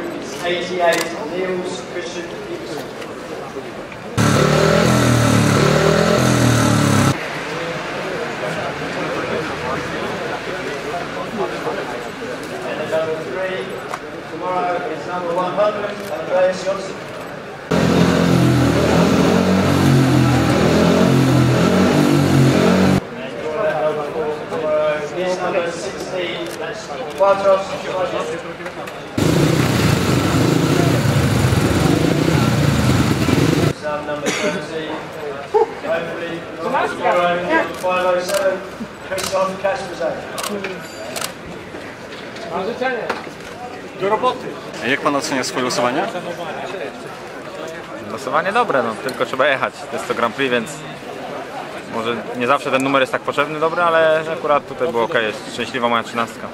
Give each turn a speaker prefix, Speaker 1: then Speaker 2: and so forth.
Speaker 1: is 88 Niels Christian Gibson. And number three, tomorrow is number 100, Andreas Johnson. number 16, that's Quadros, Hopefully, 507. Christoph Kasperzak.
Speaker 2: Jak pan ocenia swoje losowanie?
Speaker 3: Losowanie dobre, no tylko trzeba jechać. To jest to Grand Prix, więc może nie zawsze ten numer jest tak potrzebny, dobry, ale akurat tutaj było ok, jest szczęśliwa moja trzynastka.